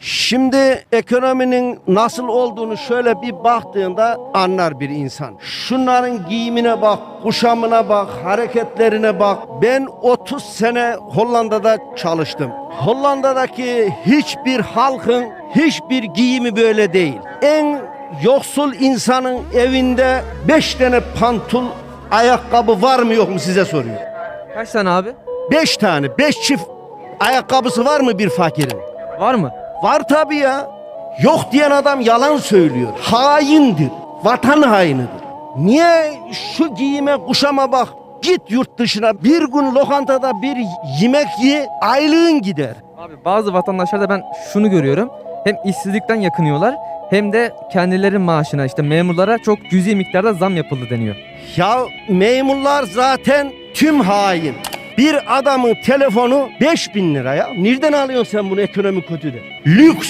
Şimdi ekonominin nasıl olduğunu şöyle bir baktığında anlar bir insan. Şunların giyimine bak, kuşamına bak, hareketlerine bak. Ben 30 sene Hollanda'da çalıştım. Hollanda'daki hiçbir halkın hiçbir giyimi böyle değil. En yoksul insanın evinde 5 tane pantul ayakkabı var mı yok mu size soruyor. Kaç tane abi? 5 tane, 5 çift ayakkabısı var mı bir fakirin? Var mı? Var tabi ya. Yok diyen adam yalan söylüyor. Haindir. Vatan hainidir. Niye şu giyime kuşama bak. Git yurt dışına bir gün lokantada bir yemek ye aylığın gider. Abi bazı vatandaşlarda ben şunu görüyorum. Hem işsizlikten yakınıyorlar hem de kendilerinin maaşına işte memurlara çok cüzi miktarda zam yapıldı deniyor. Ya memurlar zaten tüm hain. Bir adamın telefonu 5000 lira ya. Nereden alıyorsun sen bunu ekonomi kötü de? Lüks